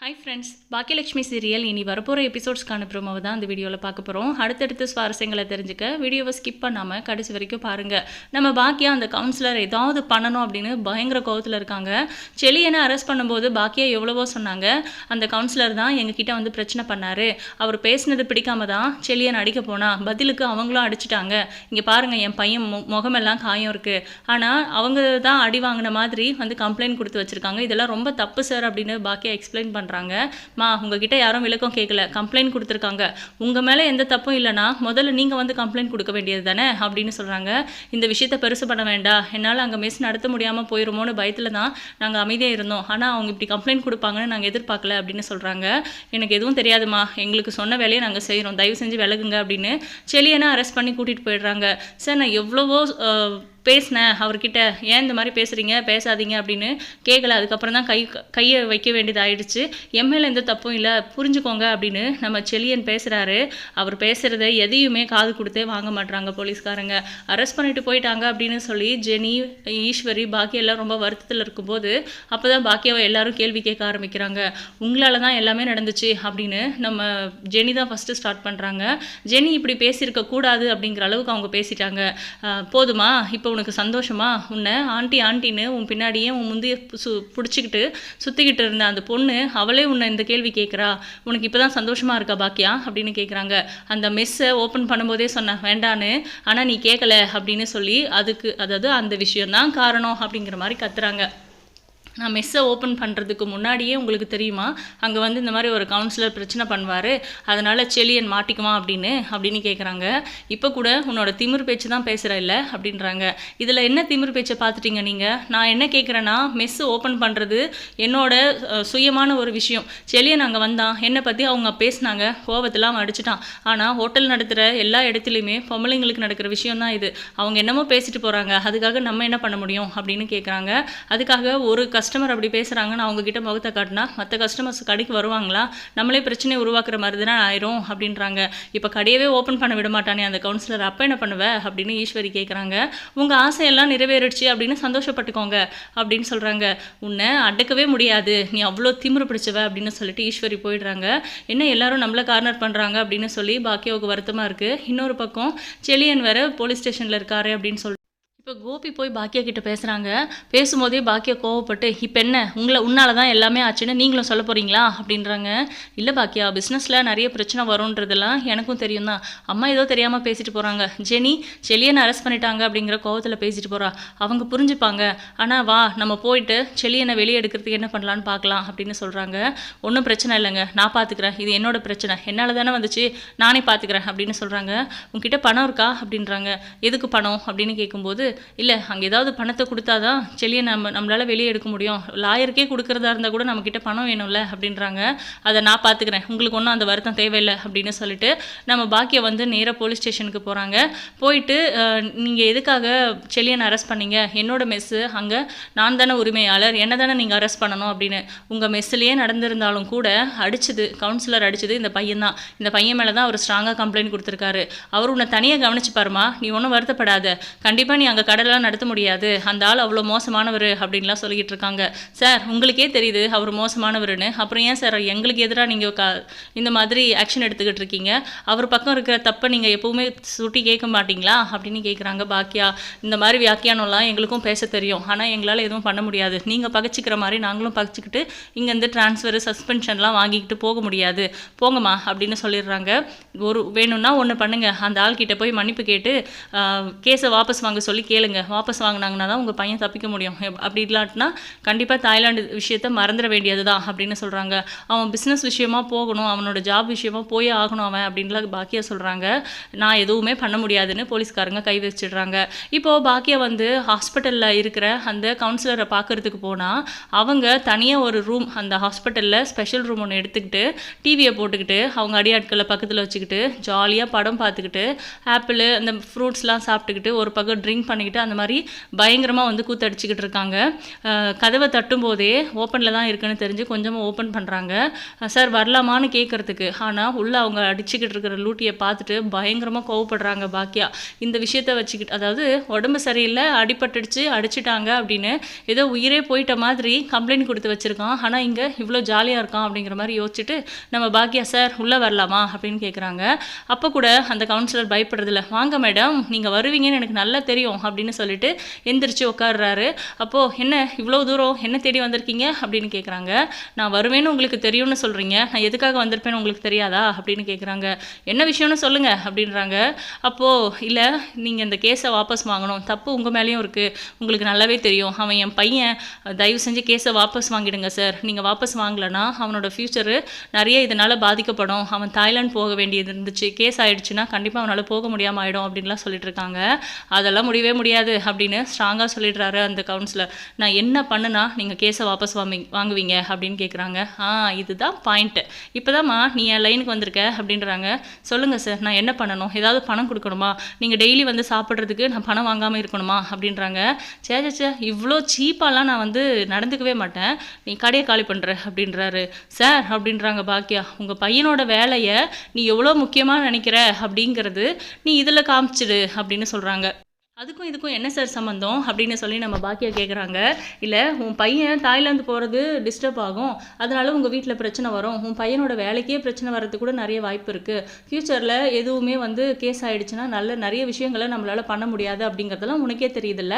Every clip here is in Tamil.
ஹாய் ஃப்ரெண்ட்ஸ் பாக்கியலட்சுமி சீரியல் இனி வரப்போகிற எபிசோட்ஸ்க்கான ப்ரோமோவை தான் அந்த வீடியோவில் பார்க்க போகிறோம் அடுத்தடுத்து சுவாரஸ்யங்களை தெரிஞ்சுக்க வீடியோவை ஸ்கிப் பண்ணாமல் கடைசி வரைக்கும் பாருங்கள் நம்ம பாக்கியா அந்த கவுன்சிலர் ஏதாவது பண்ணணும் அப்படின்னு பயங்கர கோவத்தில் இருக்காங்க. செலியனை அரெஸ்ட் பண்ணும்போது பாக்கியா எவ்வளவோ சொன்னாங்க. அந்த கவுன்சிலர் தான் எங்ககிட்ட வந்து பிரச்சனை பண்ணார். அவர் பேசினது பிடிக்காம தான் செலியன் அடிக்க போனால் பதிலுக்கு அவங்களும் அடிச்சிட்டாங்க. இங்கே பாருங்கள் என் பையன் மு முகமெல்லாம் காயம் இருக்குது ஆனால் அவங்க தான் அடி வாங்கின மாதிரி வந்து கம்ப்ளைண்ட் கொடுத்து வச்சுருக்காங்க. இதெல்லாம் ரொம்ப தப்பு சார் அப்படின்னு பாக்கியா எக்ஸ்பிளைன் பண்ணுறாங்க மா உங்ககிட்ட யாரும் விளக்கம் கேட்கல கம்ப்ளைண்ட் கொடுத்துருக்காங்க. உங்கள் மேலே எந்த தப்பும் இல்லைனா முதல்ல நீங்கள் வந்து கம்ப்ளைண்ட் கொடுக்க வேண்டியது தானே? அப்படின்னு சொல்கிறாங்க இந்த விஷயத்த பெருசு பண்ண வேண்டாம் என்னால் அங்கே மிஸ் நடத்த முடியாமல் போயிருமோன்னு பயத்தில் தான் நாங்கள் அமைதியாக இருந்தோம். ஆனால் அவங்க இப்படி கம்ப்ளைண்ட் கொடுப்பாங்கன்னு நாங்கள் எதிர்பார்க்கல அப்படின்னு சொல்கிறாங்க எனக்கு எதுவும் தெரியாதுமா. எங்களுக்கு சொன்ன வேலையை நாங்கள் செய்கிறோம் தயவு செஞ்சு விலகுங்க அப்படின்னு செலியனை அரெஸ்ட் பண்ணி கூட்டிகிட்டு போயிடுறாங்க. சார் நான் எவ்வளவோ பேசினேன் அவர்கிட்ட ஏன் இந்த மாதிரி பேசுகிறீங்க பேசாதீங்க அப்படின்னு கேட்கல அதுக்கப்புறம் தான் கை கையை வைக்க வேண்டியது ஆயிடுச்சு. என் மேலே எந்த தப்பும் இல்லை. புரிஞ்சுக்கோங்க அப்படின்னு நம்ம செலியன் பேசுகிறாரு அவர் பேசுகிறத எதையுமே காது கொடுத்தே வாங்க மாட்டுறாங்க போலீஸ்காரங்க. அரெஸ்ட் பண்ணிட்டு போயிட்டாங்க அப்படின்னு சொல்லி ஜெனி ஈஸ்வரி பாக்கி எல்லாம் ரொம்ப வருத்தத்தில் இருக்கும்போது அப்போ தான் பாக்கியாவை எல்லாரும் கேள்வி கேட்க ஆரம்பிக்கிறாங்க. உங்களால் தான் எல்லாமே நடந்துச்சு அப்படின்னு நம்ம ஜெனி தான் ஃபஸ்ட்டு ஸ்டார்ட் பண்ணுறாங்க ஜெனி இப்படி பேசியிருக்க கூடாது அப்படிங்கிற அளவுக்கு அவங்க பேசிட்டாங்க. போதுமா? இப்போ உனக்கு சந்தோஷமா? உன்னை ஆண்டி ஆண்டின்னு உன் பின்னாடியே உன் முந்தைய சு பிடிச்சிக்கிட்டு சுற்றிக்கிட்டு இருந்த அந்த பொண்ணு அவளே உன்னை இந்த கேள்வி கேட்குறா உனக்கு இப்போ தான் சந்தோஷமாக இருக்கா பாக்கியா? அப்படின்னு கேட்குறாங்க அந்த மெஸ்ஸை ஓப்பன் பண்ணும்போதே சொன்னேன் வேண்டான்னு ஆனால் நீ கேட்கல அப்படின்னு சொல்லி அதுக்கு அதாவது அந்த விஷயம்தான் காரணம் அப்படிங்கிற மாதிரி கத்துறாங்க. நான் மெஸ்ஸை ஓப்பன் பண்ணுறதுக்கு முன்னாடியே உங்களுக்கு தெரியுமா? அங்கே வந்து இந்த மாதிரி ஒரு கவுன்சிலர் பிரச்சனை பண்ணுவார். அதனால் செலியன் மாட்டிக்குமா அப்படின்னு அப்படின்னு கேட்குறாங்க இப்போ கூட உன்னோட திமிர் பேச்சு தான் பேசுகிற இல்லை? அப்படின்றாங்க. இதில் என்ன திமிர் பேச்சை பார்த்துட்டீங்க நீங்கள் நான் என்ன கேட்குறேன்னா மெஸ்ஸு ஓப்பன் பண்ணுறது என்னோட சுயமான ஒரு விஷயம். செலியன் அங்கே வந்தான். என்னை பற்றி அவங்க பேசினாங்க. கோவத்தில் அவன் அடிச்சிட்டான். ஆனால் ஹோட்டல் நடத்துகிற எல்லா இடத்துலையுமே பொம்பளைங்களுக்கு நடக்கிற விஷயம் தான் இது. அவங்க என்னமோ பேசிட்டு போகிறாங்க அதுக்காக நம்ம என்ன பண்ண முடியும்? அப்படின்னு கேட்குறாங்க அதுக்காக ஒரு கஸ்டமர் அப்படி பேசுகிறாங்கன்னு அவங்க கிட்ட முகத்தை காட்டினா மற்ற கஸ்டமர்ஸ் கடைக்கு வருவாங்களா? நம்மளே பிரச்சனையை உருவாக்குற மாதிரி தானே ஆயிரும் அப்படின்றாங்க. இப்போ கடையவே ஓப்பன் பண்ண விட மாட்டானே அந்த கவுன்சிலர் அப்போ என்ன பண்ணுவ? அப்படின்னு ஈஸ்வரி கேட்குறாங்க உங்கள் ஆசையெல்லாம் நிறைவேறிடுச்சு அப்படின்னு சந்தோஷப்பட்டுக்கோங்க அப்படின்னு சொல்கிறாங்க உன்னை அடக்கவே முடியாது. நீ அவ்வளோ திமிரு பிடிச்சவ அப்படின்னு சொல்லிட்டு ஈஸ்வரி போயிடுறாங்க. என்ன எல்லாரும் நம்மளை கார்னர் பண்ணுறாங்க அப்படின்னு சொல்லி பாக்கியாவுக்கு வருத்தமாக இருக்குது இன்னொரு பக்கம் செலியன் வேற போலீஸ் ஸ்டேஷனில் இருக்காரு அப்படின்னு சொல்லி இப்போ கோபி போய் பாக்கியா கிட்ட பேசுகிறாங்க பேசும்போதே பாக்கியா கோவப்பட்டு இப்போ என்ன? உங்களை உன்னால தான் எல்லாமே ஆச்சுன்னு நீங்களும் சொல்ல போகிறீங்களா அப்படின்றாங்க. இல்லை பாக்கியா பிஸ்னஸில் நிறைய பிரச்சனை வரும்ன்றதெல்லாம் எனக்கும் தெரியும் தான் அம்மா ஏதோ தெரியாமல் பேசிட்டு போகிறாங்க ஜெனி செலியனை அரெஸ்ட் பண்ணிட்டாங்க அப்படிங்கிற கோவத்தில் பேசிட்டு போகிறா அவங்க புரிஞ்சுப்பாங்க. ஆனால் வா நம்ம போயிட்டு செலியனை வெளியே எடுக்கிறதுக்கு என்ன பண்ணலான்னு பார்க்கலாம் அப்படின்னு சொல்கிறாங்க ஒன்றும் பிரச்சனை இல்லைங்க. நான் பார்த்துக்கிறேன் இது என்னோட பிரச்சனை. என்னால் தானே வந்துச்சு. நானே பார்த்துக்கிறேன் அப்படின்னு சொல்கிறாங்க உங்ககிட்ட பணம் இருக்கா? அப்படின்றாங்க. எதுக்கு பணம்? அப்படின்னு கேட்கும்போது இல்லை அங்கே ஏதாவது பணத்தை கொடுத்தாதான் செல்லியை நம்ம நம்மளால் வெளியே எடுக்க முடியும். லாயருக்கே கொடுக்குறதா இருந்தால் கூட நம்மக்கிட்ட பணம் வேணும்ல அப்படின்றாங்க. அதை நான் பார்த்துக்கிறேன் உங்களுக்கு ஒன்றும் அந்த வருத்தம் தேவையில்லை அப்படின்னு சொல்லிட்டு நம்ம பாக்கியை வந்து நேராக போலீஸ் ஸ்டேஷனுக்கு போகிறாங்க போயிட்டு நீங்கள் எதுக்காக செல்லியனை அரெஸ்ட் பண்ணீங்க? என்னோட மெஸ்ஸு அங்கே நான் தானே உரிமையாளர். என்ன தானே நீங்கள் அரெஸ்ட் பண்ணணும் அப்படின்னு. உங்கள் மெஸ்ஸுலேயே நடந்திருந்தாலும் கூட அடிச்சது கவுன்சிலர் அடிச்சது இந்த பையன் தான். இந்த பையன் மேலே தான் அவர் ஸ்ட்ராங்காக கம்ப்ளைண்ட் கொடுத்துருக்காரு. அவர் உன்னை தனியாக கவனிச்சு பாருமா நீ ஒன்றும் வருத்தப்படாத. கண்டிப்பாக நீ அங்கே கடலாம் நடத்த முடியாது. அந்த ஆள் அவ்வளோ மோசமானவர் அப்படின்லாம் சொல்லிக்கிட்டு இருக்காங்க. சார் உங்களுக்கே தெரியுது அவர் மோசமானவர்னு அப்புறம் ஏன் சார் எங்களுக்கு எதிராக நீங்கள் க இந்த மாதிரி ஆக்ஷன் எடுத்துக்கிட்டு இருக்கீங்க? அவர் பக்கம் இருக்கிற தப்பை நீங்கள் எப்பவுமே சுட்டி கேட்க மாட்டீங்களா? அப்படின்னு கேட்குறாங்க பாக்கியா இந்த மாதிரி வியாக்கியானம்லாம் எங்களுக்கும் பேச தெரியும். ஆனால் எங்களால் எதுவும் பண்ண முடியாது. நீங்கள் பகச்சிக்கிற மாதிரி நாங்களும் பகச்சிக்கிட்டு இங்கேருந்து ட்ரான்ஸ்ஃபர் சஸ்பென்ஷன்லாம் வாங்கிக்கிட்டு போக முடியாது. போங்கம்மா அப்படின்னு சொல்லிடுறாங்க. ஒரு வேணும்னா ஒன்று பண்ணுங்கள் அந்த ஆள்கிட்ட போய் மன்னிப்பு கேட்டு கேஸை வாபஸ் வாங்க சொல்லி கே கேளுங்க. வாபஸ் வாங்கினாங்கன்னா தான் உங்கள் பையன் தப்பிக்க முடியும். அப்படி இல்லாட்டினா கண்டிப்பாக தாய்லாந்து விஷயத்த மறந்துட வேண்டியது தான் அப்படின்னு சொல்கிறாங்க அவன் பிஸ்னஸ் விஷயமா போகணும் அவனோட ஜாப் விஷயமா போயே ஆகணும் அவன் அப்படின்லாம் பாக்கியா சொல்கிறாங்க நான் எதுவுமே பண்ண முடியாதுன்னு போலீஸ்காரங்க கை வச்சிடுறாங்க. இப்போது பாக்கியா வந்து ஹாஸ்பிட்டலில் இருக்கிற அந்த கவுன்சிலரை பார்க்கறதுக்கு போனால் அவங்க தனியாக ஒரு ரூம் அந்த ஹாஸ்பிட்டலில் ஸ்பெஷல் ரூம் ஒன்று எடுத்துக்கிட்டு டிவியை போட்டுக்கிட்டு அவங்க அடியாட்களை பக்கத்தில் வச்சுக்கிட்டு ஜாலியாக படம் பார்த்துக்கிட்டு ஆப்பிள் அந்த ஃப்ரூட்ஸ்லாம் சாப்பிட்டுக்கிட்டு ஒரு பக்கம் ட்ரிங்க் பண்ணிக்கிட்டு அந்த மாதிரி பயங்கரமாக வந்து கூத்தடிச்சிக்கிட்டு இருக்காங்க. கதவை தட்டும் போதே ஓப்பனில் தான் இருக்குன்னு தெரிஞ்சு கொஞ்சமாக ஓப்பன் பண்ணுறாங்க சார் வரலாமான்னு கேட்குறதுக்கு ஆனால் உள்ளே அவங்க அடிச்சுக்கிட்டு இருக்கிற லூட்டியை பார்த்துட்டு பயங்கரமாக கோவப்படுறாங்க பாக்கியா இந்த விஷயத்த வச்சுக்கிட்டு அதாவது உடம்பு சரியில்லை அடிபட்டுடுச்சு அடிச்சிட்டாங்க அப்படின்னு ஏதோ உயிரே போயிட்ட மாதிரி கம்ப்ளைண்ட் கொடுத்து வச்சுருக்கான். ஆனால் இங்கே இவ்வளோ ஜாலியாக இருக்கான் அப்படிங்கிற மாதிரி யோசிச்சுட்டு நம்ம பாக்கியா சார் உள்ளே வரலாமா? அப்படின்னு கேட்குறாங்க அப்போ கூட அந்த கவுன்சிலர் பயப்படுறதில்ல. வாங்க மேடம் நீங்கள் வருவீங்கன்னு எனக்கு நல்லா தெரியும். அப்படின்னு சொல்லிட்டு எந்திரிச்சு உட்காடுறாரு அப்போது என்ன இவ்வளோ தூரம்? என்ன தேடி வந்திருக்கீங்க? அப்படின்னு கேட்குறாங்க நான் வருவேன்னு உங்களுக்கு தெரியும்னு சொல்கிறீங்க நான் எதுக்காக வந்திருப்பேன்னு உங்களுக்கு தெரியாதா? அப்படின்னு கேட்குறாங்க என்ன விஷயம்னு சொல்லுங்கள் அப்படின்றாங்க. அப்போது இல்லை நீங்கள் இந்த கேஸை வாபஸ் வாங்கணும். தப்பு உங்கள் மேலேயும் இருக்குது உங்களுக்கு நல்லாவே தெரியும். அவன் என் பையன். தயவு செஞ்சு கேஸை வாபஸ் வாங்கிடுங்க சார் நீங்கள் வாபஸ் வாங்கலைன்னா அவனோட ஃப்யூச்சரு நிறைய இதனால் பாதிக்கப்படும். அவன் தாய்லாந்து போக வேண்டியது இருந்துச்சு. கேஸ் ஆகிடுச்சுன்னா கண்டிப்பாக அவனால் போக முடியாமல் ஆகிடும் அப்படின்லாம் சொல்லிட்டு இருக்காங்க. அதெல்லாம் முடியவே முடியாது அப்படின்னு ஸ்ட்ராங்காக சொல்லிடுறாரு அந்த கவுன்சிலர் நான் என்ன பண்ணுனா நீங்கள் கேஸை வாபஸ் வாங்கி வாங்குவீங்க அப்படின்னு கேட்குறாங்க ஆ இதுதான் பாயிண்ட்டு இப்போதாம்மா நீ என் லைனுக்கு வந்திருக்க அப்படின்றாங்க. சொல்லுங்கள் சார் நான் என்ன பண்ணணும்? ஏதாவது பணம் கொடுக்கணுமா? நீங்கள் டெய்லி வந்து சாப்பிட்றதுக்கு நான் பணம் வாங்காமல் இருக்கணுமா? அப்படின்றாங்க. சே சே, சே இவ்வளோ சீப்பாலாம் நான் வந்து நடந்துக்கவே மாட்டேன். நீ கடையை காலி பண்ணுற அப்படின்றாரு. சார் அப்படின்றாங்க பாக்கியா உங்கள் பையனோட வேலையை நீ எவ்வளோ முக்கியமாக நினைக்கிற அப்படிங்கிறது நீ இதில் காமிச்சிடு அப்படின்னு சொல்கிறாங்க அதுக்கும் இதுக்கும் என்ன சார் சம்மந்தம் அப்படின்னு சொல்லி நம்ம பாக்கியா கேட்குறாங்க இல்லை உன் பையன் தாய்லாந்து போகிறது டிஸ்டர்ப் ஆகும். அதனால உங்கள் வீட்டில் பிரச்சனை வரும். உன் பையனோட வேலைக்கே பிரச்சனை வர்றதுக்கு கூட நிறைய வாய்ப்பு இருக்குது ஃப்யூச்சரில் எதுவுமே வந்து கேஸ் ஆகிடுச்சுன்னா நல்ல நிறைய விஷயங்களை நம்மளால் பண்ண முடியாது அப்படிங்கிறதெல்லாம் உனக்கே தெரியுதுல்ல.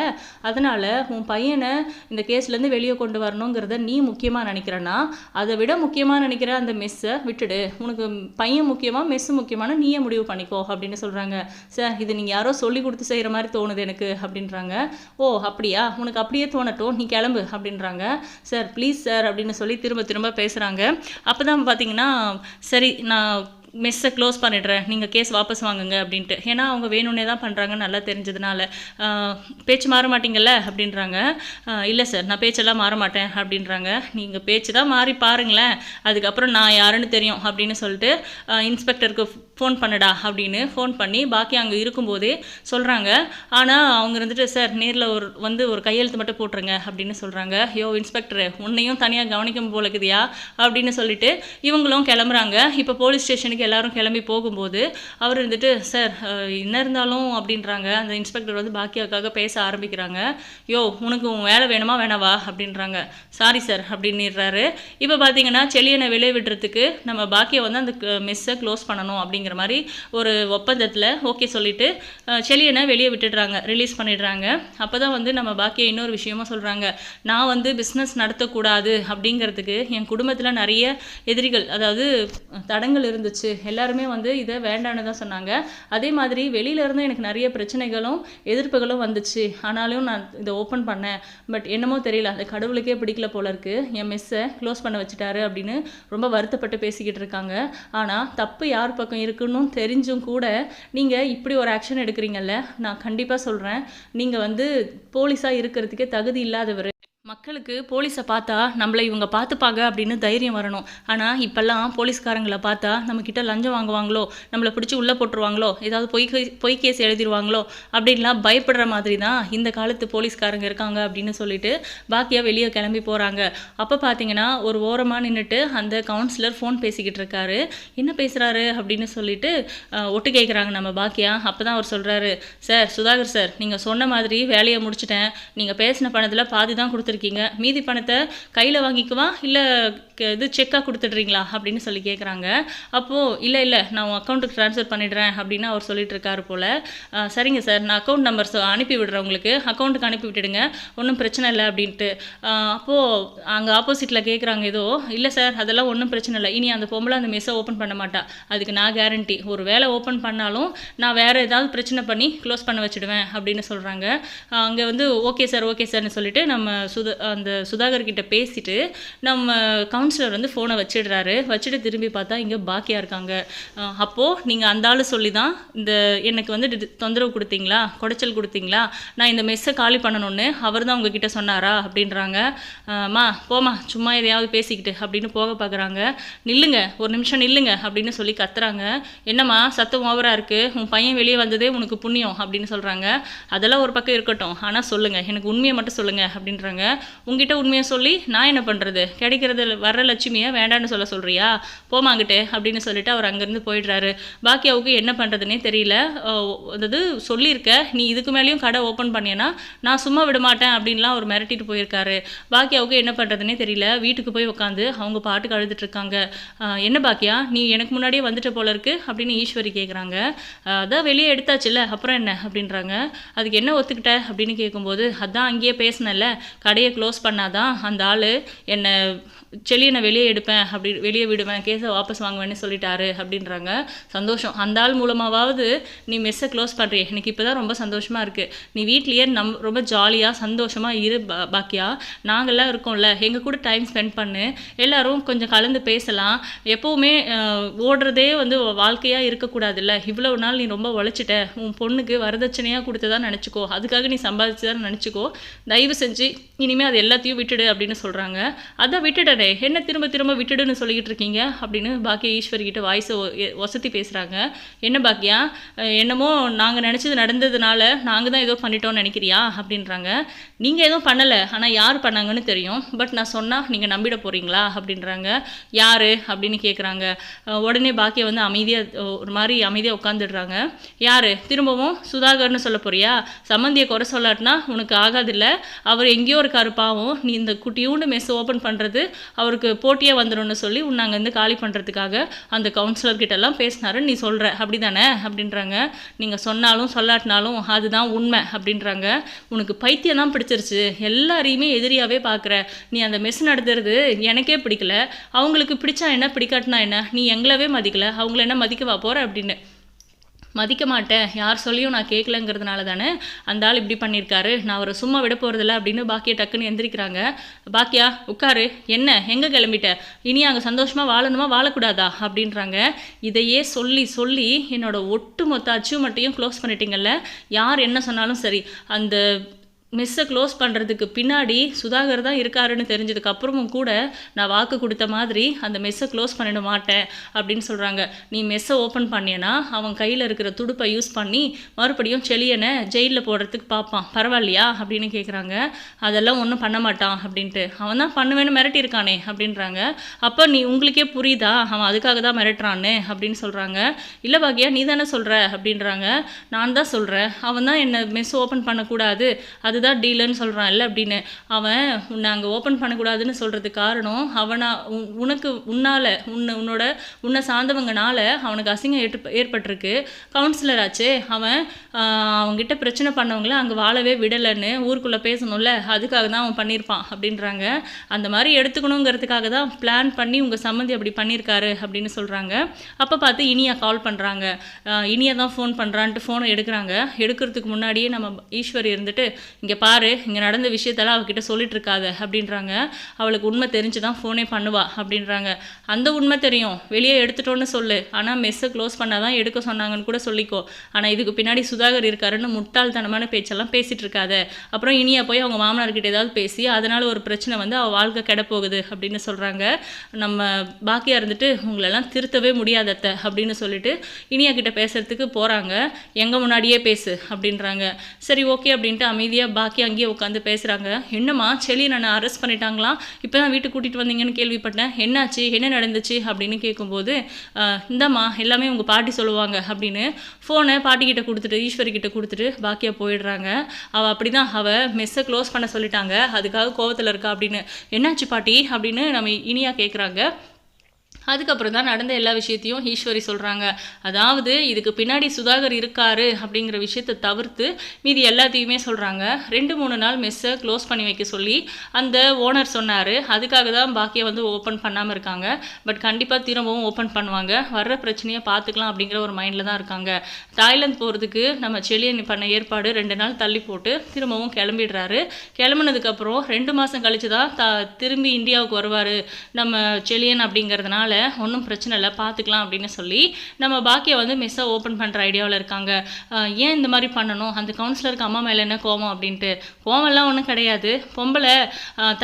அதனால் உன் பையனை இந்த கேஸ்லேருந்து வெளியே கொண்டு வரணுங்கிறத நீ முக்கியமாக நினைக்கிறேன்னா அதை விட முக்கியமாக நினைக்கிற அந்த மெஸ்ஸை விட்டுடு. உனக்கு பையன் முக்கியமாக மெஸ்ஸு முக்கியமான நீயே முடிவு பண்ணிக்கோ அப்படின்னு சொல்கிறாங்க சார் இது நீங்கள் யாரோ சொல்லி கொடுத்து செய்கிற மாதிரி தோணும் தோணுது எனக்கு அப்படின்றாங்க. ஓ அப்படியா? உனக்கு அப்படியே தோணட்டும். நீ கிளம்பு அப்படின்றாங்க. சார் ப்ளீஸ் சார் அப்படின்னு சொல்லி திரும்ப திரும்ப பேசுகிறாங்க அப்போ தான் பார்த்தீங்கன்னா சரி நான் மெஸ்ஸை க்ளோஸ் பண்ணிடுறேன். நீங்கள் கேஸ் வாபஸ் வாங்குங்க அப்படின்ட்டு. ஏன்னா அவங்க வேணும்னே தான் பண்ணுறாங்க நல்லா தெரிஞ்சதுனால. பேச்சு மாற மாட்டீங்கல்ல அப்படின்றாங்க. இல்லை சார் நான் பேச்செல்லாம் மாற மாட்டேன் அப்படின்றாங்க. நீங்கள் பேச்சு தான் மாறி பாருங்களேன். அதுக்கப்புறம் நான் யாருன்னு தெரியும் அப்படின்னு சொல்லிட்டு இன்ஸ்பெக்டருக்கு ஃபோன் பண்ணடா அப்படின்னு ஃபோன் பண்ணி பாக்கி அங்கே இருக்கும்போதே சொல்கிறாங்க ஆனால் அவங்க இருந்துட்டு சார் நேரில் ஒரு வந்து ஒரு கையெழுத்து மட்டும் போட்டுருங்க அப்படின்னு சொல்கிறாங்க யோ இன்ஸ்பெக்டர் உன்னையும் தனியாக கவனிக்கும் போல இருக்குதியா? அப்படின்னு சொல்லிட்டு இவங்களும் கிளம்புறாங்க. இப்போ போலீஸ் ஸ்டேஷனுக்கு எல்லாரும் கிளம்பி போகும்போது அவர் இருந்துட்டு சார் என்ன இருந்தாலும் அப்படின்றாங்க. அந்த இன்ஸ்பெக்டர் வந்து பாக்கியாக்காக பேச ஆரம்பிக்கிறாங்க. யோ உனக்கு உன் வேலை வேணுமா வேணாவா? அப்படின்றாங்க. சாரி சார் அப்படின்னுறாரு. இப்போ பார்த்தீங்கன்னா செளியனை வெளியே விடுறதுக்கு நம்ம பாக்கியை வந்து அந்த மெஸ்ஸை க்ளோஸ் பண்ணணும் அப்படிங்கிற மாதிரி ஒரு ஒப்பந்தத்தில் ஓகே சொல்லிட்டு செலியனை வெளியே விட்டுடுறாங்க ரிலீஸ் பண்ணிடுறாங்க. அப்போ தான் வந்து நம்ம பாக்கியை இன்னொரு விஷயமும் சொல்கிறாங்க நான் வந்து பிஸ்னஸ் நடத்தக்கூடாது அப்படிங்கிறதுக்கு என் குடும்பத்தில் நிறைய எதிரிகள் அதாவது தடங்கள் இருந்துச்சு. எல்லாருமே வந்து இதை வேண்டான்னு தான் சொன்னாங்க. அதே மாதிரி வெளியிலேருந்து எனக்கு நிறைய பிரச்சனைகளும் எதிர்ப்புகளும் வந்துச்சு. ஆனாலும் நான் இதை ஓப்பன் பண்ணேன். பட் என்னமோ தெரியல அந்த கடவுளுக்கே பிடிக்கல போல இருக்கு. என் மெஸ்ஸை க்ளோஸ் பண்ண வச்சுட்டாரு அப்படின்னு ரொம்ப வருத்தப்பட்டு பேசிக்கிட்டு இருக்காங்க. ஆனால் தப்பு யார் பக்கம் இருக்குன்னு தெரிஞ்சும் கூட நீங்கள் இப்படி ஒரு ஆக்ஷன் எடுக்கிறீங்கல்ல நான் கண்டிப்பாக சொல்கிறேன் நீங்கள் வந்து போலீஸாக இருக்கிறதுக்கே தகுதி இல்லாதவர். மக்களுக்கு போலீஸை பார்த்தா நம்மளை இவங்க பார்த்துப்பாங்க அப்படின்னு தைரியம் வரணும். ஆனால் இப்போல்லாம் போலீஸ்காரங்களை பார்த்தா நம்மக்கிட்ட லஞ்சம் வாங்குவாங்களோ நம்மளை பிடிச்சி உள்ளே போட்டுருவாங்களோ ஏதாவது பொய் கே- பொய் கேஸ் எழுதிடுவாங்களோ அப்படின்லாம் பயப்படுற மாதிரி தான் இந்த காலத்து போலீஸ்காரங்க இருக்காங்க அப்படின்னு சொல்லிட்டு பாக்கியாக வெளியே கிளம்பி போகிறாங்க அப்போ பார்த்தீங்கன்னா ஒரு ஓரமாக நின்றுட்டு அந்த கவுன்சிலர் ஃபோன் பேசிக்கிட்டு இருக்காரு. என்ன பேசுகிறாரு அப்படின்னு சொல்லிட்டு ஒட்டு கேட்குறாங்க நம்ம பாக்கியா. அப்போ தான் அவர் சொல்கிறாரு சார் சுதாகர் சார் நீங்கள் சொன்ன மாதிரி வேலையை முடிச்சிட்டேன். நீங்கள் பேசின பணத்தில் பாதி தான் கொடுத்துருக்கீங்க. மீதி பணத்தை கையில் வாங்கிக்குவா? இல்லை இது செக்காக கொடுத்துட்றீங்களா? அப்படின்னு சொல்லி கேட்குறாங்க அப்போது இல்லை இல்லை நான் உன் அக்கௌண்ட்டுக்கு ட்ரான்ஸ்ஃபர் பண்ணிடுறேன் அப்படின்னு அவர் சொல்லிட்டு இருக்காரு போல். சரிங்க சார். நான் அக்கௌண்ட் நம்பர் அனுப்பி விடுறேன் உங்களுக்கு. அக்கௌண்ட்டுக்கு அனுப்பி விட்டுடுங்க. ஒன்றும் பிரச்சனை இல்லை அப்படின்ட்டு. அப்போது அங்கே ஆப்போசிட்டில் கேட்குறாங்க ஏதோ இல்லை சார் அதெல்லாம் ஒன்றும் பிரச்சனை இல்லை. இனி அந்த பொம்பளை அந்த மெஸ்ஸை ஓப்பன் பண்ண மாட்டா. அதுக்கு நான் கேரண்டி ஒரு வேலை ஓப்பன் பண்ணாலும் நான் வேறு ஏதாவது பிரச்சனை பண்ணி க்ளோஸ் பண்ண வச்சுடுவேன் அப்படின்னு சொல்கிறாங்க அங்கே வந்து ஓகே சார் ஓகே சார்னு சொல்லிட்டு நம்ம சுதா அந்த சுதாகர் கிட்ட பேசிட்டு நம்ம கவுன்சிலர் வந்து ஃபோனை வச்சிடுறாரு. வச்சுட்டு திரும்பி பார்த்தா இங்கே பாக்கியாக இருக்காங்க. அப்போது நீங்கள் அந்த ஆள் சொல்லி தான் இந்த எனக்கு வந்து டி- தொந்தரவு கொடுத்தீங்களா? குடைச்சல் கொடுத்தீங்களா? நான் இந்த மெஸ்ஸை காலி பண்ணணும்னு அவர் தான் உங்ககிட்ட சொன்னாரா? அப்படின்றாங்க. மா போமா சும்மா எதையாவது பேசிக்கிட்டு அப்படின்னு போக பார்க்குறாங்க. நில்லுங்க ஒரு நிமிஷம் நில்லுங்க அப்படின்னு சொல்லி கத்துறாங்க. என்னம்மா சத்தம் ஓவராக இருக்குது உன் பையன் வெளியே வந்ததே உனக்கு புண்ணியம் அப்படின்னு சொல்கிறாங்க அதெல்லாம் ஒரு பக்கம் இருக்கட்டும். ஆனால் சொல்லுங்கள் எனக்கு உண்மையை மட்டும் சொல்லுங்கள் அப்படின்றாங்க. உங்ககிட்ட உண்மையை சொல்லி நான் என்ன பண்ணுறது கிடைக்கிறது வர்ற லட்சுமியை வேண்டான்னு சொல்ல சொல்கிறியா போமாங்கிட்டு அப்படின்னு சொல்லிட்டு அவர் அங்கேருந்து போயிடுறாரு. பாக்கியாவுக்கு என்ன பண்ணுறதுனே தெரியல. அதாவது சொல்லியிருக்க நீ இதுக்கு மேலேயும் கடை ஓப்பன் பண்ணியனா நான் சும்மா விட மாட்டேன் அப்படின்லாம் அவர் மிரட்டிட்டு போயிருக்காரு. பாக்கியாவுக்கு என்ன பண்ணுறதுனே தெரியல. வீட்டுக்கு போய் உட்காந்து அவங்க பாட்டுக்கு அழுதுட்டுருக்காங்க என்ன பாக்கியா? நீ எனக்கு முன்னாடியே வந்துட்ட போல இருக்கு அப்படின்னு ஈஸ்வரி கேட்குறாங்க அதான் வெளியே எடுத்தாச்சுல்ல அப்புறம் என்ன? அப்படின்றாங்க. அதுக்கு என்ன ஒத்துக்கிட்ட? அப்படின்னு கேட்கும்போது அதான் அங்கேயே பேசினேன்ல கடையை க்ளோஸ் பண்ணாதான் அந்த ஆள் என்னை செளியை நான் வெளியே எடுப்பேன் அப்படி வெளியே விடுவேன் கேஸை வாபஸ் வாங்குவேன்னு சொல்லிட்டாரு அப்படின்றாங்க. சந்தோஷம். அந்த ஆள் மூலமாவது நீ மெஸ்ஸை க்ளோஸ் பண்ணுறிய எனக்கு இப்போ தான் ரொம்ப சந்தோஷமாக இருக்குது நீ வீட்லேயே நம் ரொம்ப ஜாலியாக சந்தோஷமாக இரு பா- பாக்கியா. நாங்கள்லாம் இருக்கோம்ல. எங்கள் கூட டைம் ஸ்பெண்ட் பண்ணு. எல்லோரும் கொஞ்சம் கலந்து பேசலாம். எப்போவுமே ஓடுறதே வந்து வாழ்க்கையாக இருக்கக்கூடாதுல்ல. இவ்வளவு நாள் நீ ரொம்ப உழைச்சிட்ட. உன் பொண்ணுக்கு வரதட்சணையாக கொடுத்ததான் நினச்சிக்கோ. அதுக்காக நீ சம்பாதிச்சதான் நினச்சிக்கோ. தயவு செஞ்சு இனிமேல் அது எல்லாத்தையும் விட்டுடு அப்படின்னு சொல்கிறாங்க அதான் விட்டுடனே என்ன திரும்ப திரும்ப விட்டுடுன்னு சொல்லிக்கிட்டு இருக்கீங்க? அப்படின்னு பாக்கியா ஈஸ்வரி கிட்ட வாய்ஸை வசதி பேசுகிறாங்க என்ன பாக்கியா என்னமோ நாங்கள் நினச்சது நடந்ததுனால நாங்கள் தான் ஏதோ பண்ணிட்டோம்னு நினைக்கிறியா? அப்படின்றாங்க. நீங்கள் எதுவும் பண்ணலை ஆனால் யார் பண்ணாங்கன்னு தெரியும். பட் நான் சொன்னால் நீங்கள் நம்பிட போகிறீங்களா அப்படின்றாங்க. யார்? அப்படின்னு கேட்குறாங்க உடனே பாக்கியா வந்து அமைதியாக ஒரு மாதிரி அமைதியாக உட்காந்துடுறாங்க யார்? திரும்பவும் சுதாகர்னு சொல்ல போறியா? சம்மந்தியை குறை சொல்லாட்டினா உனக்கு ஆகாதில்ல. அவர் எங்கேயோ இருக்காரு பாவம் நீ இந்த குட்டியூண்டு மெஸ் ஓப்பன் பண்ணுறது அவருக்கு போட்டியே வந்துடும்னு சொல்லி உன்னை அங்கேருந்து காலி பண்ணுறதுக்காக அந்த கவுன்சிலர்கிட்டலாம் எல்லாம் பேசினாரு. நீ சொல்கிற அப்படி தானே அப்படின்றாங்க. நீங்கள் சொன்னாலும் சொல்லாட்டினாலும் அதுதான் உண்மை அப்படின்றாங்க. உனக்கு பைத்தியம் தான் பிடிச்சிருச்சு. எல்லாரையுமே எதிரியாகவே பார்க்குற நீ அந்த மெஸ் நடத்துறது எனக்கே பிடிக்கல. அவங்களுக்கு பிடிச்சா என்ன பிடிக்காட்டினா என்ன? நீ எங்களவே மதிக்கல. அவங்கள என்ன மதிக்கவா போற? அப்படின்னு. மதிக்க மாட்டேன். யார் சொல்லியும் நான் கேட்கலங்கிறதுனால தானே அந்த ஆள் இப்படி பண்ணியிருக்காரு நான் அவரை சும்மா விட போகிறதில்ல அப்படின்னு பாக்கியா டக்குன்னு எந்திரிக்கிறாங்க. பாக்கியா உட்காரு. என்ன? எங்கே கிளம்பிட்ட? இனி அங்கே சந்தோஷமாக வாழணுமா? வாழக்கூடாதா? அப்படின்றாங்க. இதையே சொல்லி சொல்லி என்னோட ஒட்டுமொத்த அச்சீவ்மெண்ட்டையும் க்ளோஸ் பண்ணிட்டீங்கல்ல? யார் என்ன சொன்னாலும் சரி அந்த மெஸ்ஸை க்ளோஸ் பண்ணுறதுக்கு பின்னாடி சுதாகர் தான் இருக்காருன்னு தெரிஞ்சதுக்கு அப்புறமும் கூட நான் வாக்கு கொடுத்த மாதிரி அந்த மெஸ்ஸை க்ளோஸ் பண்ணிட மாட்டேன் அப்படின்னு சொல்கிறாங்க நீ மெஸ்ஸை ஓப்பன் பண்ணியனா அவன் கையில் இருக்கிற துடுப்பை யூஸ் பண்ணி மறுபடியும் செளியனை ஜெயிலில் போடுறதுக்கு பார்ப்பான். பரவாயில்லையா? அப்படின்னு கேட்குறாங்க அதெல்லாம் ஒன்றும் பண்ண மாட்டான் அப்படின்ட்டு. அவன் தான் பண்ணுவேன்னு மிரட்டியிருக்கானே அப்படின்றாங்க. அப்போ நீ உங்களுக்கே புரியுதா? அவன் அதுக்காக தான் மிரட்டுறான்னு அப்படின்னு சொல்கிறாங்க இல்லை பாக்கியா நீ தானே சொல்கிற அப்படின்றாங்க. நான் தான் சொல்கிறேன் அவன் தான் என்னை மெஸ் ஓப்பன் பண்ணக்கூடாது. அது அதுதான் டீலர்னு சொல்கிறான் இல்லை? அப்படின்னு அவன் உன்னை அங்கே ஓப்பன் பண்ணக்கூடாதுன்னு சொல்கிறதுக்கு காரணம் அவனா உனக்கு உன்னால் உன்னை உன்னோட உன்னை சார்ந்தவங்கனால அவனுக்கு அசிங்கம் ஏற்ப ஏற்பட்டிருக்கு. கவுன்சிலர் ஆச்சு அவன் அவங்ககிட்ட பிரச்சனை பண்ணவங்கள அங்கே வாழவே விடலைன்னு ஊருக்குள்ளே பேசணும்ல அதுக்காக தான் அவன் பண்ணியிருப்பான் அப்படின்றாங்க. அந்த மாதிரி எடுத்துக்கணுங்கிறதுக்காக தான் பிளான் பண்ணி உங்கள் சம்மந்தி அப்படி பண்ணியிருக்காரு அப்படின்னு சொல்கிறாங்க அப்போ பார்த்து இனியா கால் பண்ணுறாங்க இனியா தான் ஃபோன் பண்ணுறான்ட்டு ஃபோனை எடுக்கிறாங்க. எடுக்கிறதுக்கு முன்னாடியே நம்ம ஈஸ்வரி இருந்துட்டு இங்கே இங்கே பாரு இங்கே நடந்த விஷயத்தெல்லாம் அவகிட்ட சொல்லிட்டு இருக்காத அப்படின்றாங்க. அவளுக்கு உண்மை தெரிஞ்சு தான் ஃபோனே பண்ணுவா அப்படின்றாங்க. அந்த உண்மை தெரியும். வெளியே எடுத்துட்டோன்னு சொல்லு. ஆனால் மெஸ்ஸை க்ளோஸ் பண்ணால் தான் எடுக்க சொன்னாங்கன்னு கூட சொல்லிக்கோ. ஆனால் இதுக்கு பின்னாடி சுதாகர் இருக்காருன்னு முட்டாள்தனமான பேச்செல்லாம் பேசிகிட்டு இருக்காத அப்புறம் இனியா போய் அவங்க மாமனார்கிட்ட ஏதாவது பேசி அதனால் ஒரு பிரச்சனை வந்து அவள் வாழ்க்கை கிடப்போகுது அப்படின்னு சொல்கிறாங்க நம்ம பாக்கியாக இருந்துட்டு உங்களெல்லாம் திருத்தவே முடியாதத்த அப்படின்னு சொல்லிட்டு இனியா கிட்ட பேசுறதுக்கு போகிறாங்க எங்கள் முன்னாடியே பேசு அப்படின்றாங்க. சரி ஓகே அப்படின்ட்டு அமைதியாக பாக்கி அங்கேயே உட்காந்து பேசுகிறாங்க என்னம்மா செளி நான் அரெஸ்ட் பண்ணிட்டாங்களாம் இப்போ தான் வீட்டுக்கு கூட்டிகிட்டு வந்தீங்கன்னு கேள்விப்பட்டேன். என்னாச்சு? என்ன நடந்துச்சு? அப்படின்னு கேட்கும்போது இந்தாம்மா எல்லாமே உங்கள் பாட்டி சொல்லுவாங்க அப்படின்னு ஃபோனை பாட்டிக்கிட்ட கொடுத்துட்டு ஈஸ்வரி கிட்ட கொடுத்துட்டு பாக்கியாக போயிடுறாங்க. அவள் அப்படி தான் அவள் மெஸ்ஸை க்ளோஸ் பண்ண சொல்லிட்டாங்க. அதுக்காக கோவத்தில் இருக்கா அப்படின்னு என்னாச்சு பாட்டி? அப்படின்னு நம்ம இனியாக கேட்குறாங்க அதுக்கப்புறம் தான் நடந்த எல்லா விஷயத்தையும் ஈஸ்வரி சொல்கிறாங்க அதாவது இதுக்கு பின்னாடி சுதாகர் இருக்காரு அப்படிங்கிற விஷயத்தை தவிர்த்து மீதி எல்லாத்தையுமே சொல்கிறாங்க ரெண்டு மூணு நாள் மெஸ்ஸை க்ளோஸ் பண்ணி வைக்க சொல்லி அந்த ஓனர் சொன்னார். அதுக்காக தான் பாக்கியை வந்து ஓப்பன் பண்ணாமல் இருக்காங்க. பட் கண்டிப்பாக திரும்பவும் ஓப்பன் பண்ணுவாங்க. வர்ற பிரச்சனையை பார்த்துக்கலாம் அப்படிங்கிற ஒரு மைண்டில் தான் இருக்காங்க. தாய்லாந்து போகிறதுக்கு நம்ம செளியன் பண்ண ஏற்பாடு ரெண்டு நாள் தள்ளி போட்டு திரும்பவும் கிளம்பிடுறாரு. கிளம்புனதுக்கப்புறம் ரெண்டு மாதம் கழித்து தான் த திரும்பி இந்தியாவுக்கு வருவார் நம்ம செளியன் அப்படிங்கிறதுனால. ஒன்றும் பிரச்சனை இல்லை பார்த்துக்கலாம் அப்படின்னு சொல்லி நம்ம பாக்கியை வந்து மெஸ்ஸை ஓப்பன் பண்ணுற ஐடியாவில் இருக்காங்க. ஏன் இந்த மாதிரி பண்ணணும்? அந்த கவுன்சிலருக்கு அம்மா மேலே என்ன கோவம் அப்படின்ட்டு. கோவம்லாம் ஒன்றும் கிடையாது. பொம்பளை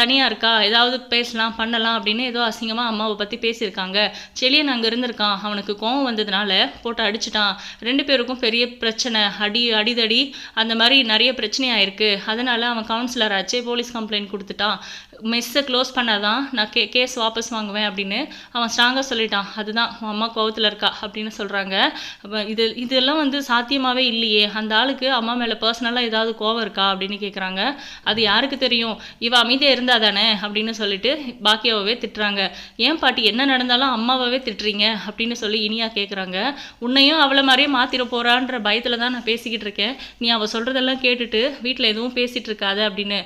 தனியாக இருக்கா? ஏதாவது பேசலாம் பண்ணலாம் அப்படின்னு ஏதோ அசிங்கமாக அம்மாவை பற்றி பேசியிருக்காங்க. செளியன் அங்கே இருந்திருக்கான். அவனுக்கு கோவம் வந்ததுனால போட்டு அடிச்சிட்டான். ரெண்டு பேருக்கும் பெரிய பிரச்சனை. அடி அடிதடி அந்த மாதிரி நிறைய பிரச்சனை ஆயிருக்கு. அதனால் அவன் கவுன்சிலர் ஆச்சு போலீஸ் கம்ப்ளைண்ட் கொடுத்துட்டான். மெஸ்ஸை க்ளோஸ் பண்ணால் தான் நான் கே கேஸ் வாபஸ் வாங்குவேன் அப்படின்னு அவன் ஸ்ட்ராங்காக சொல்லிட்டான். அதுதான் உன் அம்மா கோவத்தில் இருக்கா? அப்படின்னு சொல்கிறாங்க அப்போ இது இதெல்லாம் வந்து சாத்தியமாகவே இல்லையே. அந்த ஆளுக்கு அம்மா மேலே பர்சனலாக ஏதாவது கோவம் இருக்கா? அப்படின்னு கேட்குறாங்க அது யாருக்கு தெரியும்? இவ அமைதியாக இருந்தா தானே? அப்படின்னு சொல்லிட்டு பாக்கியாவே திட்டுறாங்க. ஏன் பாட்டி என்ன நடந்தாலும் அம்மாவே திட்டுறீங்க? அப்படின்னு சொல்லி இனியா கேட்குறாங்க உன்னையும் அவளை மாதிரியே மாற்றிட போகிறான்ற பயத்தில் தான் நான் பேசிக்கிட்டு இருக்கேன். நீ அவள் சொல்கிறதெல்லாம் கேட்டுட்டு வீட்டில் எதுவும் பேசிகிட்டு இருக்காது அப்படின்னு.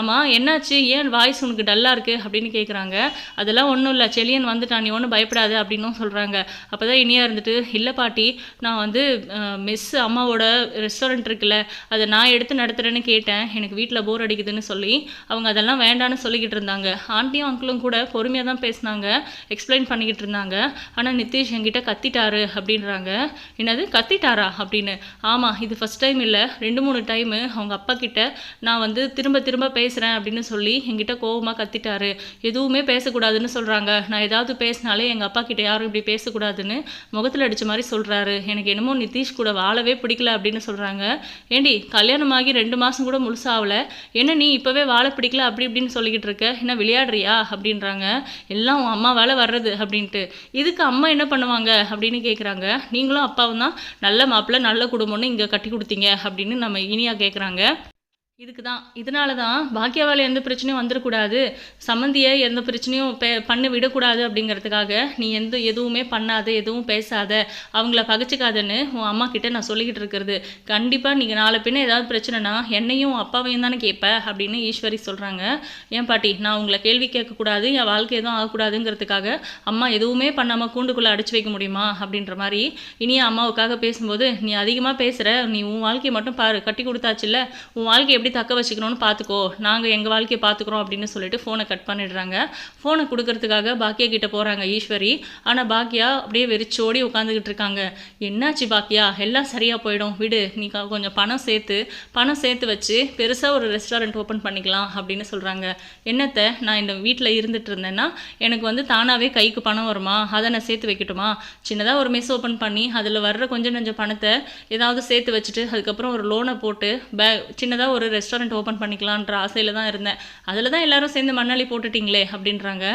ஆமாம் என்னாச்சு? ஏன் வாய்ஸ் உனக்கு டல்லாக இருக்குது அப்படின்னு கேட்குறாங்க அதெல்லாம் ஒன்றும் இல்லை செலியன் வந்துட்டான் நீ ஒன்றும் பயப்படாது அப்படின்னும் சொல்கிறாங்க அப்போ தான் இனியாக இருந்துட்டு இல்லை பாட்டி நான் வந்து மிஸ் அம்மாவோட ரெஸ்டாரண்ட் இருக்குல்ல அதை நான் எடுத்து நடத்துகிறேன்னு கேட்டேன். எனக்கு வீட்டில் போர் அடிக்குதுன்னு சொல்லி அவங்க அதெல்லாம் வேண்டான்னு சொல்லிக்கிட்டு இருந்தாங்க. ஆண்டியும் அங்கிளும் கூட பொறுமையாக தான் பேசினாங்க எக்ஸ்பிளைன் பண்ணிக்கிட்டு இருந்தாங்க. ஆனால் நிதிஷ் என்கிட்ட கத்திட்டாரு அப்படின்றாங்க. என்னது கத்திட்டாரா அப்படின்னு. ஆமாம் இது ஃபஸ்ட் டைம் இல்லை ரெண்டு மூணு டைமு அவங்க அப்பா கிட்ட நான் வந்து திரும்ப திரும்ப பேசுகிறேன் அப்படின்னு சொல்லி எங்கிட்ட என்கிட்ட கோவமாக கத்திட்டாரு. எதுவுமே பேசக்கூடாதுன்னு சொல்கிறாங்க நான் ஏதாவது பேசினாலே எங்கள் அப்பா கிட்ட யாரும் இப்படி பேசக்கூடாதுன்னு முகத்தில் அடித்த மாதிரி சொல்கிறாரு எனக்கு என்னமோ நிதிஷ் கூட வாழவே பிடிக்கல அப்படின்னு சொல்கிறாங்க ஏண்டி கல்யாணமாகி ரெண்டு மாதம் கூட முழுசா என்ன நீ இப்போவே வாழ பிடிக்கல? அப்படி இப்படின்னு சொல்லிக்கிட்டு இருக்க. என்ன விளையாடுறியா? அப்படின்றாங்க. எல்லாம் உன் அம்மா வேலை வர்றது அப்படின்ட்டு. இதுக்கு அம்மா என்ன பண்ணுவாங்க? அப்படின்னு கேட்குறாங்க நீங்களும் அப்பாவும் தான். நல்ல மாப்பிள்ளை நல்ல குடும்பம்னு இங்கே கட்டி கொடுத்தீங்க அப்படின்னு நம்ம இனியா கேட்குறாங்க இதுக்கு தான். இதனால தான் பாக்கியாவால் எந்த பிரச்சனையும் வந்துடக்கூடாது சம்மந்தியை எந்த பிரச்சனையும் பே பண்ண விடக்கூடாது அப்படிங்கிறதுக்காக நீ எந்த எதுவுமே பண்ணாத எதுவும் பேசாத. அவங்கள பகச்சிக்காதன்னு உன் அம்மா கிட்ட நான் சொல்லிக்கிட்டு இருக்கிறது. கண்டிப்பாக நீங்கள் நாளை பின்ன ஏதாவது பிரச்சனைனா என்னையும் அப்பாவையும் தானே கேட்ப அப்படின்னு ஈஸ்வரி சொல்கிறாங்க ஏன் பாட்டி நான் உங்களை கேள்வி கேட்கக்கூடாது என் வாழ்க்கை எதுவும் ஆகக்கூடாதுங்கிறதுக்காக அம்மா எதுவுமே பண்ணாமல் கூண்டுக்குள்ளே அடிச்சு வைக்க முடியுமா அப்படின்ற மாதிரி இனியே அம்மாவுக்காக பேசும்போது நீ அதிகமாக பேசுகிற நீ உன் வாழ்க்கையை மட்டும் பாரு கட்டி கொடுத்தாச்சுல்ல உன் வாழ்க்கை எப்படி தக்க வச்சுக்கணும்னு பார்த்துக்கோ நாங்கள் எங்கள் வாழ்க்கையை பார்த்துக்குறோம் அப்படின்னு சொல்லிட்டு ஃபோனை கட் பண்ணிடுறாங்க. ஃபோனை கொடுக்கறதுக்காக பாக்கியா கிட்டே போகிறாங்க ஈஸ்வரி. ஆனால் பாக்கியா அப்படியே வெறிச்சோடி உட்காந்துக்கிட்டு இருக்காங்க. என்னாச்சு பாக்கியா எல்லாம் சரியாக போயிடும். விடு. நீ கொஞ்சம் பணம் சேர்த்து பணம் சேர்த்து வச்சு பெருசாக ஒரு ரெஸ்டாரண்ட் ஓப்பன் பண்ணிக்கலாம் அப்படின்னு சொல்கிறாங்க என்னத்தை? நான் இந்த வீட்டில் இருந்துட்டு இருந்தேன்னா எனக்கு வந்து தானாகவே கைக்கு பணம் வருமா? அதை நான் சேர்த்து வைக்கட்டுமா? சின்னதாக ஒரு மெஸ் ஓப்பன் பண்ணி அதில் வர்ற கொஞ்சம் கொஞ்சம் பணத்தை ஏதாவது சேர்த்து வச்சுட்டு அதுக்கப்புறம் ஒரு லோனை போட்டு பே சின்னதாக ஒரு ரெஸ்டாரண்ட் ஓப்பன் பண்ணிக்கலான்ற ஆசையில் தான் இருந்தேன். அதில் தான் எல்லாரும் சேர்ந்து மண்ணாளி போட்டுட்டிங்களே அப்படின்றாங்க.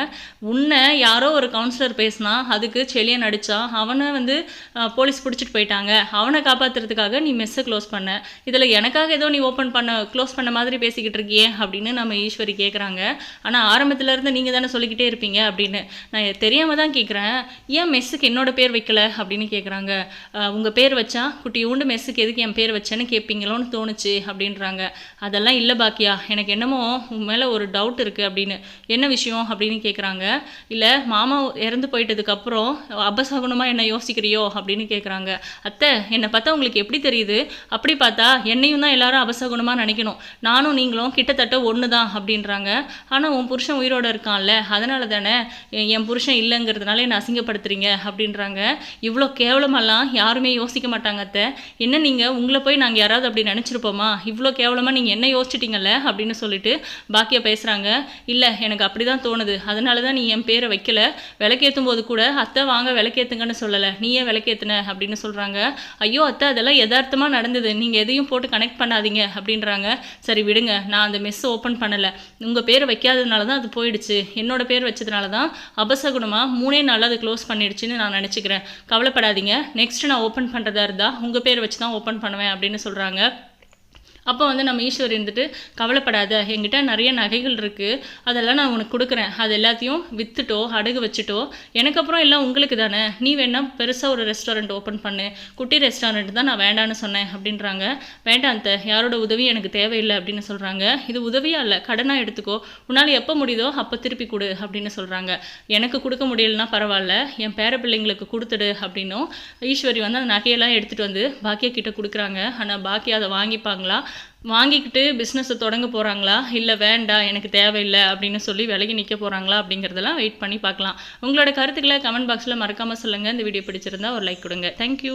உன்னை யாரோ ஒரு கவுன்சிலர் பேசினா அதுக்கு செலியன் அடித்தான் அவனை வந்து போலீஸ் பிடிச்சிட்டு போயிட்டாங்க. அவனை காப்பாற்றுறதுக்காக நீ மெஸ்ஸை க்ளோஸ் பண்ண. இதில் எனக்காக ஏதோ நீ ஓப்பன் பண்ண க்ளோஸ் பண்ண மாதிரி பேசிக்கிட்டு இருக்கியே அப்படின்னு நம்ம ஈஸ்வரி கேட்குறாங்க ஆனால் ஆரம்பத்துலேருந்து நீங்கள் தானே சொல்லிக்கிட்டே இருப்பீங்க அப்படின்னு. நான் தெரியாமல் தான் கேட்குறேன் ஏன் மெஸ்ஸுக்கு என்னோட பேர் வைக்கல அப்படின்னு கேட்குறாங்க உங்கள் பேர் வச்சா குட்டி உண்டு மெஸ்ஸுக்கு எதுக்கு என் பேர் வச்சேன்னு கேட்பீங்களோன்னு தோணுச்சு அப்படின்றாங்க. அதெல்லாம் இல்லை பாக்கியா. எனக்கு என்னமோ உன் மேலே ஒரு டவுட் இருக்குது அப்படின்னு. என்ன விஷயம் அப்படின்னு கேட்குறாங்க இல்லை மாமா இறந்து போயிட்டதுக்கப்புறம் அபசகுணமாக என்ன யோசிக்கிறியோ அப்படின்னு கேட்குறாங்க அத்தை என்னை பார்த்தா உங்களுக்கு எப்படி தெரியுது? அப்படி பார்த்தா என்னையும் தான் எல்லாரும் அபசகுணமாக நினைக்கணும். நானும் நீங்களும் கிட்டத்தட்ட ஒன்று தான் அப்படின்றாங்க. ஆனால் உன் புருஷன் உயிரோட இருக்கான்ல அதனால தானே என் என் புருஷன் இல்லைங்கிறதுனால என்னை அசிங்கப்படுத்துறீங்க அப்படின்றாங்க. இவ்வளோ கேவலமெல்லாம் யாருமே யோசிக்க மாட்டாங்க அத்தை. என்ன நீங்கள் உங்களை போய் நாங்கள் யாராவது அப்படி நினச்சிருப்போமா? இவ்வளோ கேவலமாக நீங்கள் என்ன யோசிச்சிட்டிங்கல்ல அப்படின்னு சொல்லிட்டு பாக்கியா பேசுகிறாங்க இல்லை எனக்கு அப்படி தான் தோணுது. அதனால தான் நீ என் பேரை வைக்கல. விளக்கேற்றும் போது கூட அத்தை வாங்க விளக்கேத்துங்கன்னு சொல்லலை. நீயே விளக்கேத்துன அப்படின்னு சொல்கிறாங்க ஐயோ அத்தை அதெல்லாம் யதார்த்தமாக நடந்தது. நீங்கள் எதையும் போட்டு கனெக்ட் பண்ணாதீங்க அப்படின்றாங்க. சரி விடுங்க. நான் அந்த மெஸ் ஓப்பன் பண்ணலை. உங்கள் பேரை வைக்காததுனால தான் அது போயிடுச்சு. என்னோட பேர் வச்சதுனால தான் அபசகுணமாக மூணே நாளில் அது க்ளோஸ் பண்ணிடுச்சுன்னு நான் நினச்சிக்கிறேன். கவலைப்படாதீங்க. நெக்ஸ்ட் நான் ஓப்பன் பண்ணுறதா இருந்தால் உங்கள் பேர் வச்சு தான் ஓப்பன் பண்ணுவேன் அப்படின்னு சொல்கிறாங்க அப்போ வந்து நம்ம ஈஸ்வரி இருந்துட்டு கவலைப்படாத என்கிட்ட நிறைய நகைகள் இருக்குது அதெல்லாம் நான் உனக்கு கொடுக்குறேன். அது எல்லாத்தையும் விற்றுட்டோ அடகு வச்சுட்டோ எனக்கு அப்புறம் எல்லாம் உங்களுக்கு தானே. நீ வேணால் பெருசாக ஒரு ரெஸ்டாரண்ட் ஓப்பன் பண்ணு. குட்டி ரெஸ்டாரண்ட் தான் நான் வேண்டான்னு சொன்னேன் அப்படின்றாங்க. வேண்டாம் அந்த யாரோட உதவி எனக்கு தேவையில்லை அப்படின்னு சொல்கிறாங்க இது உதவியாக இல்லை கடனாக எடுத்துக்கோ. உன்னால் எப்போ முடியுதோ அப்போ திருப்பி கொடு அப்படின்னு சொல்கிறாங்க எனக்கு கொடுக்க முடியலன்னா பரவாயில்ல என் பேர பிள்ளைங்களுக்கு கொடுத்துடு அப்படின்னும். ஈஸ்வரி வந்து அந்த நகையெல்லாம் எடுத்துகிட்டு வந்து பாக்கியா கிட்ட கொடுக்குறாங்க. ஆனால் பாக்கியா அதை வாங்கிப்பாங்களா? வாங்கிக்கிட்டு பிஸ்னஸை தொடங்க போகிறாங்களா இல்லை வேண்டாம் எனக்கு தேவையில்லை அப்படின்னு சொல்லி விலகி நிற்க போகிறாங்களா அப்படிங்கிறதெல்லாம் வெயிட் பண்ணி பார்க்கலாம். உங்களோட கருத்துக்களை கமெண்ட் பாக்ஸில் மறக்காமல் சொல்லுங்கள் இந்த வீடியோ பிடிச்சிருந்தா ஒரு லைக் கொடுங்க. தேங்க்யூ